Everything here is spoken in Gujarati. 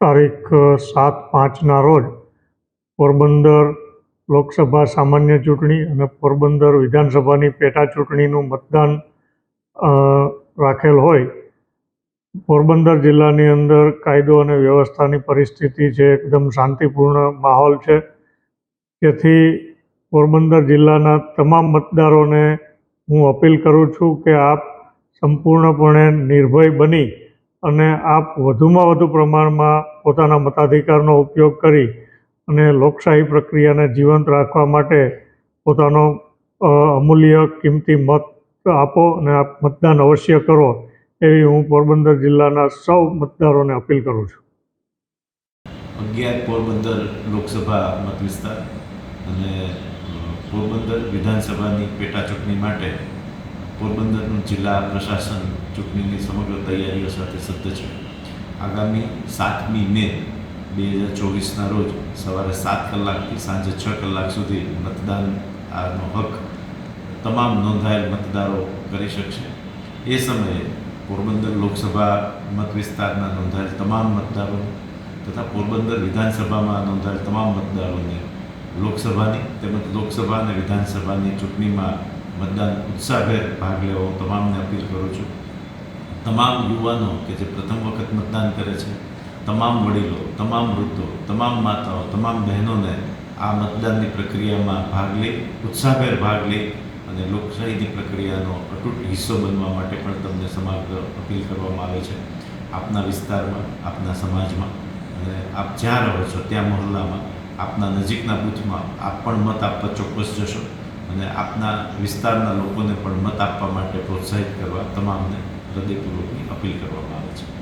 તારીખ સાત પાંચના રોજ પોરબંદર લોકસભા સામાન્ય ચૂંટણી અને પોરબંદર વિધાનસભાની પેટા ચૂંટણીનું મતદાન રાખેલ હોય. પોરબંદર જિલ્લાની અંદર કાયદો અને વ્યવસ્થાની પરિસ્થિતિ છે એકદમ શાંતિપૂર્ણ માહોલ છે. જેથી પોરબંદર જિલ્લાના તમામ મતદારોને હું અપીલ કરું છું કે આપ સંપૂર્ણપણે નિર્ભય બની અને આપ વધુમાં વધુ પ્રમાણમાં પોતાના મતાધિકારનો ઉપયોગ કરી અને લોકશાહી પ્રક્રિયાને જીવંત રાખવા માટે પોતાનો અમૂલ્ય કિંમતી મત આપો અને આપ મતદાન અવશ્ય કરો એવી હું પોરબંદર જિલ્લાના સૌ મતદારોને અપીલ કરું છું. અગિયાર પોરબંદર લોકસભા મત અને પોરબંદર વિધાનસભાની પેટા માટે પોરબંદરનું જિલ્લા પ્રશાસન ચૂંટણીની સમગ્ર તૈયારીઓ સાથે સજ્જ છે. આગામી સાતમી મે બે હજાર ચોવીસના રોજ સવારે સાત કલાકથી સાંજે છ કલાક સુધી મતદાન આનો હક તમામ નોંધાયેલ મતદારો કરી શકશે. એ સમયે પોરબંદર લોકસભા મત વિસ્તારના નોંધાયેલ તમામ મતદારો તથા પોરબંદર વિધાનસભામાં નોંધાયેલ તમામ મતદારોને લોકસભાની તેમજ લોકસભા અને વિધાનસભાની ચૂંટણીમાં મતદાન ઉત્સાહભેર ભાગ લેવા હું તમામને અપીલ કરું છું. તમામ યુવાનો કે જે પ્રથમ વખત મતદાન કરે છે, તમામ વડીલો, તમામ વૃદ્ધો, તમામ માતાઓ, તમામ બહેનોને આ મતદાનની પ્રક્રિયામાં ભાગ લઈ, ઉત્સાહભેર ભાગ લઈ અને લોકશાહીની પ્રક્રિયાનો અતૂટ હિસ્સો બનવા માટે પણ તમને સમગ્ર અપીલ કરવામાં આવે છે. આપના વિસ્તારમાં, આપના સમાજમાં અને આપ જ્યાં રહો છો, ત્યાં મહોલ્લામાં, આપના નજીકના બૂથમાં આપ પણ મત આપવા ચોક્કસ જશો. અને આપના વિસ્તારના લોકોને પણ મત આપવા માટે પ્રોત્સાહિત કરવા, તમામને હૃદયપૂર્વકની અપીલ કરવામાં આવે છે.